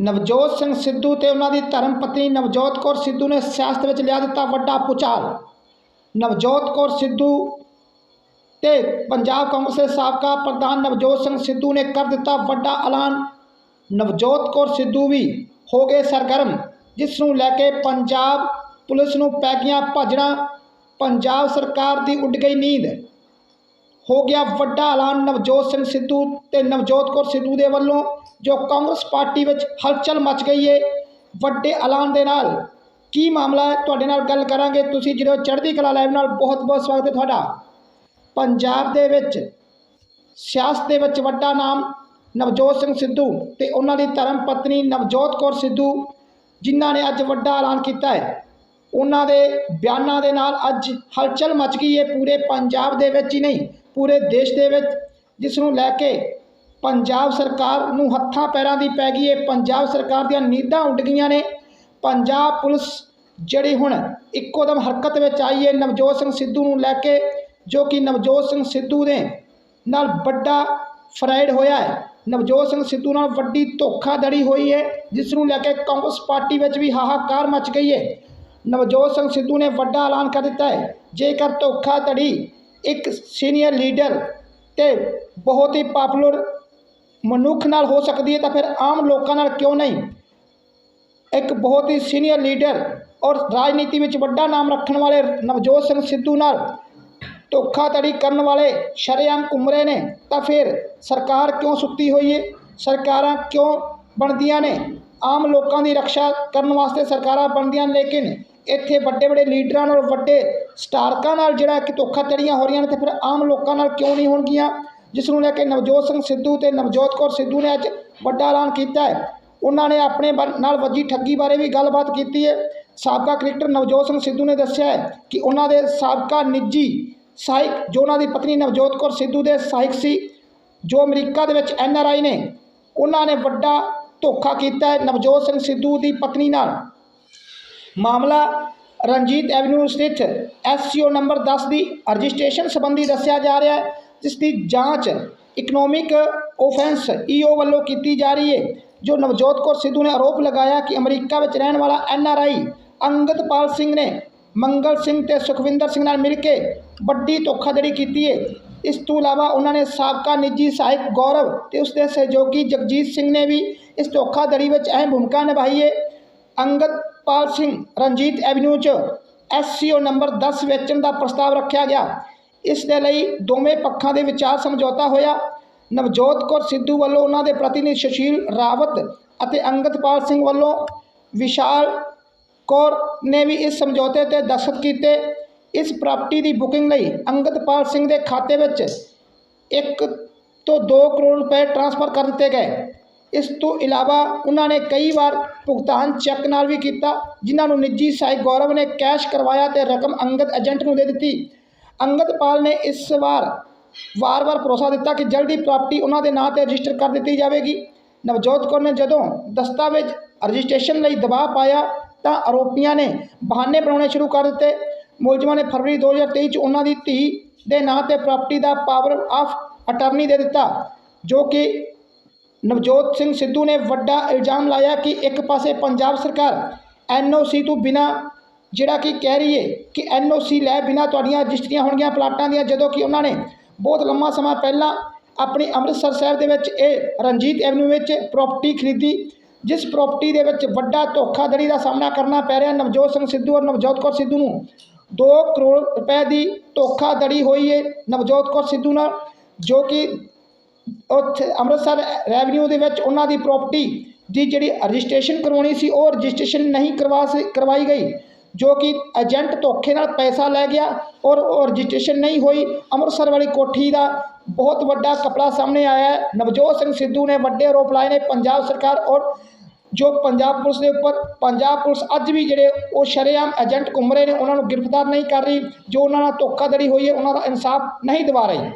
ਨਵਜੋਤ ਸਿੰਘ ਸਿੱਧੂ ਤੇ ਉਹਨਾਂ ਦੀ ਧਰਮ ਪਤਨੀ ਨਵਜੋਤ ਕੌਰ ਸਿੱਧੂ ਨੇ ਸਿਆਸਤ ਵਿੱਚ ਲਿਆ ਦਿੱਤਾ ਵੱਡਾ ਪੁਚਾਲ ਨਵਜੋਤ ਕੌਰ ਸਿੱਧੂ ਤੇ ਪੰਜਾਬ ਕਾਂਗਰਸ ਦੇ ਸਾਬਕਾ ਪ੍ਰਧਾਨ ਨਵਜੋਤ ਸਿੰਘ ਸਿੱਧੂ ਨੇ ਕਰ ਦਿੱਤਾ ਵੱਡਾ ਐਲਾਨ। ਨਵਜੋਤ ਕੌਰ ਸਿੱਧੂ ਵੀ ਹੋ ਗਏ ਸਰਗਰਮ, ਜਿਸ ਨੂੰ ਲੈ ਕੇ ਪੰਜਾਬ ਪੁਲਿਸ ਨੂੰ ਪੈ ਗਈਆਂ ਭਾਜੜਾਂ। ਪੰਜਾਬ ਸਰਕਾਰ ਦੀ ਉੱਡ ਗਈ ਨੀਂਦ। ਹੋ ਗਿਆ ਵੱਡਾ ਐਲਾਨ ਨਵਜੋਤ ਸਿੰਘ ਸਿੱਧੂ ਤੇ ਨਵਜੋਤ ਕੌਰ ਸਿੱਧੂ ਦੇ ਵੱਲੋਂ, ਜੋ ਕਾਂਗਰਸ ਪਾਰਟੀ ਵਿੱਚ ਹਲਚਲ ਮਚ ਗਈ ਏ। ਵੱਡੇ ਐਲਾਨ ਦੇ ਨਾਲ ਕੀ ਮਾਮਲਾ ਹੈ? ਤੁਹਾਡੇ ਨਾਲ ਗੱਲ ਕਰਾਂਗੇ। ਤੁਸੀਂ ਜਿਹੜੇ ਚੜ੍ਹਦੀ ਕਲਾ ਲਾਈਵ ਨਾਲ ਬਹੁਤ ਬਹੁਤ ਸਵਾਗਤ ਹੈ ਤੁਹਾਡਾ। ਪੰਜਾਬ ਦੇ ਵਿੱਚ, ਸਿਆਸਤ ਦੇ ਵਿੱਚ ਵੱਡਾ ਨਾਮ ਨਵਜੋਤ ਸਿੰਘ ਸਿੱਧੂ ਤੇ ਉਹਨਾਂ ਦੀ ਧਰਮ ਪਤਨੀ ਨਵਜੋਤ ਕੌਰ ਸਿੱਧੂ, ਜਿਨ੍ਹਾਂ ਨੇ ਅੱਜ ਵੱਡਾ ਐਲਾਨ ਕੀਤਾ ਹੈ। ਉਹਨਾਂ ਦੇ ਬਿਆਨਾਂ ਦੇ ਨਾਲ ਅੱਜ ਹਲਚਲ ਮਚ ਗਈ ਹੈ ਪੂਰੇ ਪੰਜਾਬ ਦੇ ਵਿੱਚ ਹੀ ਨਹੀਂ ਪੂਰੇ ਦੇਸ਼ ਦੇ ਵਿੱਚ ਜਿਸ ਨੂੰ ਲੈ ਕੇ ਪੰਜਾਬ ਸਰਕਾਰ ਨੂੰ ਹੱਥਾਂ ਪੈਰਾਂ ਦੀ ਪੈ ਗਈ ਹੈ ਪੰਜਾਬ ਸਰਕਾਰ ਦੀਆਂ ਨੀਂਦਾਂ ਉੱਡ ਗਈਆਂ ਨੇ। ਪੰਜਾਬ ਪੁਲਿਸ ਜਿਹੜੀ ਹੁਣ ਇੱਕੋ ਦਮ ਹਰਕਤ ਵਿੱਚ ਆਈ ਹੈ ਨਵਜੋਤ ਸਿੰਘ ਸਿੱਧੂ ਨੂੰ ਲੈ ਕੇ, ਜੋ ਕਿ ਨਵਜੋਤ ਸਿੰਘ ਸਿੱਧੂ ਦੇ ਨਾਲ ਵੱਡਾ ਫਰਾਈਡ ਹੋਇਆ ਹੈ ਨਵਜੋਤ ਸਿੰਘ ਸਿੱਧੂ ਨਾਲ ਵੱਡੀ ਧੋਖਾਧੜੀ ਹੋਈ ਹੈ ਜਿਸ ਨੂੰ ਲੈ ਕੇ ਕਾਂਗਰਸ ਪਾਰਟੀ ਵਿੱਚ ਵੀ ਹਾਹਾਕਾਰ ਮਚ ਗਈ ਹੈ ਨਵਜੋਤ ਸਿੰਘ ਸਿੱਧੂ ਨੇ ਵੱਡਾ ਐਲਾਨ ਕਰ ਦਿੱਤਾ ਹੈ ਜੇਕਰ ਧੋਖਾਧੜੀ ਇੱਕ ਸੀਨੀਅਰ ਲੀਡਰ ਤੇ ਬਹੁਤ ਹੀ ਪਾਪੂਲਰ ਮਨੁੱਖ ਨਾਲ ਹੋ ਸਕਦੀ ਹੈ ਤਾਂ ਫਿਰ ਆਮ ਲੋਕਾਂ ਨਾਲ ਕਿਉਂ ਨਹੀਂ? ਇੱਕ ਬਹੁਤ ਹੀ ਸੀਨੀਅਰ ਲੀਡਰ ਔਰ ਰਾਜਨੀਤੀ ਵਿੱਚ ਵੱਡਾ ਨਾਮ ਰੱਖਣ ਵਾਲੇ ਨਵਜੋਤ ਸਿੰਘ ਸਿੱਧੂ ਨਾਲ ਧੋਖਾਧੜੀ ਕਰਨ ਵਾਲੇ ਸ਼ਰੇਆਮ ਘੁੰਮ ਰਹੇ ਨੇ ਤਾਂ ਫਿਰ ਸਰਕਾਰ ਕਿਉਂ ਸੁੱਤੀ ਹੋਈ ਹੈ? ਸਰਕਾਰਾਂ ਕਿਉਂ ਬਣਦੀਆਂ ਨੇ। ਆਮ ਲੋਕਾਂ ਦੀ ਰੱਖਿਆ ਕਰਨ ਵਾਸਤੇ ਸਰਕਾਰਾਂ ਬਣਦੀਆਂ ਲੇਕਿਨ ਇੱਥੇ ਵੱਡੇ ਵੱਡੇ ਲੀਡਰਾਂ ਨਾਲ, ਵੱਡੇ ਸਟਾਰਕਾਂ ਨਾਲ ਜਿਹੜਾ ਕਿ ਧੋਖਾਧੜੀਆਂ ਹੋ ਰਹੀਆਂ ਨੇ, ਤੇ ਫਿਰ ਆਮ ਲੋਕਾਂ ਨਾਲ ਕਿਉਂ ਨਹੀਂ ਹੋਣਗੀਆਂ? ਜਿਸ ਨੂੰ ਲੈ ਕੇ ਨਵਜੋਤ ਸਿੰਘ ਸਿੱਧੂ ਤੇ ਨਵਜੋਤ ਕੌਰ ਸਿੱਧੂ ਨੇ ਅੱਜ ਵੱਡਾ ਐਲਾਨ ਕੀਤਾ ਹੈ। ਉਹਨਾਂ ਨੇ ਆਪਣੇ ਬਾ- ਨਾਲ ਵੱਜੀ ਠੱਗੀ ਬਾਰੇ ਵੀ ਗੱਲਬਾਤ ਕੀਤੀ ਹੈ। ਸਾਬਕਾ ਕ੍ਰਿਕਟਰ ਨਵਜੋਤ ਸਿੰਘ ਸਿੱਧੂ ਨੇ ਦੱਸਿਆ ਹੈ ਕਿ ਉਹਨਾਂ ਦੇ ਸਾਬਕਾ ਨਿੱਜੀ ਸਹਾਇਕ, ਜੋ ਉਹਨਾਂ ਦੀ ਪਤਨੀ ਨਵਜੋਤ ਕੌਰ ਸਿੱਧੂ ਦੇ ਸਹਾਇਕ ਸੀ, ਜੋ ਅਮਰੀਕਾ ਦੇ ਵਿੱਚ ਐਨ ਆਰ ਆਈ ਨੇ, ਉਹਨਾਂ ਨੇ ਵੱਡਾ ਧੋਖਾ ਕੀਤਾ ਹੈ ਨਵਜੋਤ ਸਿੰਘ ਸਿੱਧੂ ਦੀ ਪਤਨੀ ਨਾਲ। ਮਾਮਲਾ ਰਣਜੀਤ ਐਵਨਿਊ ਸਥਿਤ ਐਸਸੀਓ ਨੰਬਰ 10 ਦੀ ਰਜਿਸਟ੍ਰੇਸ਼ਨ ਸੰਬੰਧੀ ਦੱਸਿਆ ਜਾ ਰਿਹਾ ਹੈ, ਜਿਸ ਦੀ ਜਾਂਚ ਇਕਨੋਮਿਕ ਆਫੈਂਸ ਈਓ ਵੱਲੋਂ ਕੀਤੀ ਜਾ ਰਹੀ ਹੈ, ਜੋ ਨਵਜੋਤ ਕੌਰ ਸਿੱਧੂ ਨੇ ਆਰੋਪ ਲਗਾਇਆ ਕਿ ਅਮਰੀਕਾ ਵਿੱਚ ਰਹਿਣ ਵਾਲਾ ਐਨ ਆਰ ਆਈ ਅੰਗਦਪਾਲ ਸਿੰਘ ਨੇ ਮੰਗਲ ਸਿੰਘ ਤੇ ਸੁਖਵਿੰਦਰ ਸਿੰਘ ਨਾਲ ਮਿਲ ਕੇ ਵੱਡੀ ਧੋਖਾਧੜੀ ਕੀਤੀ ਹੈ। ਇਸ ਤੋਂ ਇਲਾਵਾ ਉਹਨਾਂ ਨੇ ਸਾਬਕਾ ਨਿੱਜੀ ਸਹਾਇਕ ਗੌਰਵ ਤੇ ਉਸ ਦੇ ਸਹਿਯੋਗੀ ਜਗਜੀਤ ਸਿੰਘ ਨੇ ਵੀ ਇਸ ਧੋਖਾਧੜੀ ਵਿੱਚ ਅਹਿਮ ਭੂਮਿਕਾ ਨਿਭਾਈ ਹੈ ਅੰਗਦਪਾਲ ਸਿੰਘ, ਰਣਜੀਤ ਐਵਨਿਊ 'ਚ ਐਸਸੀਓ ਨੰਬਰ 10 ਵੇਚਣ ਦਾ ਪ੍ਰਸਤਾਵ ਰੱਖਿਆ ਗਿਆ। ਇਸ ਦੇ ਲਈ ਦੋਵੇਂ ਪੱਖਾਂ ਦੇ ਵਿਚਾਰ ਸਮਝੌਤਾ ਹੋਇਆ। ਨਵਜੋਤ ਕੌਰ ਸਿੱਧੂ ਵੱਲੋਂ ਉਹਨਾਂ ਦੇ ਪ੍ਰਤੀਨਿਧ ਸੁਸ਼ੀਲ ਰਾਵਤ ਅਤੇ ਅੰਗਦਪਾਲ ਸਿੰਘ ਵੱਲੋਂ ਵਿਸ਼ਾਲ ਕੌਰ ਨੇ ਵੀ ਇਸ ਸਮਝੌਤੇ ਤੇ ਦਸਤਖਤ ਕੀਤੇ। ਇਸ ਪ੍ਰਾਪਰਟੀ ਦੀ ਬੁਕਿੰਗ ਲਈ ਅੰਗਦਪਾਲ ਸਿੰਘ ਦੇ ਖਾਤੇ ਵਿੱਚ ਇੱਕ ਤੋਂ 2 ਕਰੋੜ ਰੁਪਏ ਟ੍ਰਾਂਸਫਰ ਕਰ ਦਿੱਤੇ ਗਏ। ਇਸ ਤੋਂ ਇਲਾਵਾ ਉਹਨਾਂ ਨੇ ਕਈ ਵਾਰ ਭੁਗਤਾਨ ਚੈੱਕ ਨਾਲ ਵੀ ਕੀਤਾ, ਜਿਨ੍ਹਾਂ ਨੂੰ ਨਿੱਜੀ ਸਹਾਇਕ ਗੌਰਵ ਨੇ ਕੈਸ਼ ਕਰਵਾਇਆ ਤੇ ਰਕਮ ਅੰਗਦ ਏਜੰਟ ਨੂੰ ਦੇ ਦਿੱਤੀ। ਅੰਗਦ ਪਾਲ ਨੇ ਇਸ ਵਾਰ ਵਾਰ-ਵਾਰ ਭਰੋਸਾ ਦਿੱਤਾ ਕਿ ਜਲਦੀ ਪ੍ਰਾਪਰਟੀ ਉਹਨਾਂ ਦੇ ਨਾਂ ਤੇ ਰਜਿਸਟਰ ਕਰ ਦਿੱਤੀ ਜਾਵੇਗੀ। ਨਵਜੋਤ ਕੌਰ ਨੇ ਜਦੋਂ ਦਸਤਾਵੇਜ਼ ਰਜਿਸਟ੍ਰੇਸ਼ਨ ਲਈ ਦਬਾਅ ਪਾਇਆ, ਤਾਂ ਆਰੋਪੀਆਂ ਨੇ ਬਹਾਨੇ ਬਣਾਉਣੇ ਸ਼ੁਰੂ ਕਰ ਦਿੱਤੇ। ਮੁਲਜ਼ਮਾਂ ਨੇ ਫਰਵਰੀ 2023 ਚ ਉਹਨਾਂ ਦੀ ਧੀ ਦੇ ਨਾਂ ਤੇ ਪ੍ਰਾਪਰਟੀ ਦਾ ਪਾਵਰ ਆਫ ਅਟਾਰਨੀ ਦੇ ਦਿੱਤਾ, ਜੋ ਕਿ ਨਵਜੋਤ ਸਿੰਘ ਸਿੱਧੂ ਨੇ ਵੱਡਾ ਇਲਜ਼ਾਮ ਲਾਇਆ ਕਿ ਇੱਕ ਪਾਸੇ ਪੰਜਾਬ ਸਰਕਾਰ ਐਨਓਸੀ ਤੋਂ ਬਿਨਾ, ਜਿਹੜਾ ਕਿ ਕਹਿ ਰਹੀ ਹੈ ਕਿ ਐਨਓਸੀ ਲੈ ਬਿਨਾ ਤੁਹਾਡੀਆਂ ਰਜਿਸਟਰੀਆਂ ਹੋਣਗੀਆਂ ਪਲਾਟਾਂ ਦੀਆਂ, ਜਦੋਂ ਕਿ ਉਹਨਾਂ ਨੇ ਬਹੁਤ ਲੰਮਾ ਸਮਾਂ ਪਹਿਲਾਂ ਆਪਣੀ ਅੰਮ੍ਰਿਤਸਰ ਸਾਹਿਬ ਦੇ ਵਿੱਚ ਇਹ ਰਣਜੀਤ ਐਵਨਿਊ ਵਿੱਚ ਪ੍ਰਾਪਰਟੀ ਖਰੀਦੀ, ਜਿਸ ਪ੍ਰਾਪਰਟੀ ਦੇ ਵਿੱਚ ਵੱਡਾ ਧੋਖਾਧੜੀ ਦਾ ਸਾਹਮਣਾ ਕਰਨਾ ਪੈ ਰਿਹਾ। ਨਵਜੋਤ ਸਿੰਘ ਸਿੱਧੂ ਔਰ ਨਵਜੋਤ ਕੌਰ ਸਿੱਧੂ ਨੂੰ 2 ਕਰੋੜ ਰੁਪਏ ਦੀ ਧੋਖਾਧੜੀ ਹੋਈ ਹੈ ਨਵਜੋਤ ਕੌਰ ਸਿੱਧੂ ਨਾਲ, ਜੋ ਕਿ ਉੱਥੇ ਅੰਮ੍ਰਿਤਸਰ ਰੈਵਨਿਊ ਦੇ ਵਿੱਚ ਉਹਨਾਂ ਦੀ ਪ੍ਰਾਪਰਟੀ ਦੀ ਜਿਹੜੀ ਰਜਿਸਟ੍ਰੇਸ਼ਨ ਕਰਵਾਉਣੀ ਸੀ, ਉਹ ਰਜਿਸਟ੍ਰੇਸ਼ਨ ਨਹੀਂ ਕਰਵਾ ਸ- ਕਰਵਾਈ ਗਈ, ਜੋ ਕਿ ਏਜੰਟ ਧੋਖੇ ਨਾਲ ਪੈਸਾ ਲੈ ਗਿਆ ਔਰ ਉਹ ਰਜਿਸਟ੍ਰੇਸ਼ਨ ਨਹੀਂ ਹੋਈ। ਅੰਮ੍ਰਿਤਸਰ ਵਾਲੀ ਕੋਠੀ ਦਾ ਬਹੁਤ ਵੱਡਾ ਕਪੜਾ ਸਾਹਮਣੇ ਆਇਆ ਹੈ। ਨਵਜੋਤ ਸਿੰਘ ਸਿੱਧੂ ਨੇ ਵੱਡੇ ਆਰੋਪ ਲਾਏ ਨੇ, ਪੰਜਾਬ ਸਰਕਾਰ ਔਰ ਜੋ ਪੰਜਾਬ ਪੁਲਿਸ ਦੇ ਉੱਪਰ, ਪੰਜਾਬ ਪੁਲਿਸ ਅੱਜ ਵੀ ਜਿਹੜੇ ਉਹ ਸ਼ਰੇਆਮ ਏਜੰਟ ਘੁੰਮ ਰਹੇ ਨੇ, ਉਹਨਾਂ ਨੂੰ ਗ੍ਰਿਫਤਾਰ ਨਹੀਂ ਕਰ ਰਹੀ। ਜੋ ਉਹਨਾਂ ਨਾਲ ਧੋਖਾਧੜੀ ਹੋਈ ਹੈ, ਉਹਨਾਂ ਦਾ ਇਨਸਾਫ ਨਹੀਂ ਦਿਵਾ ਰਹੀ।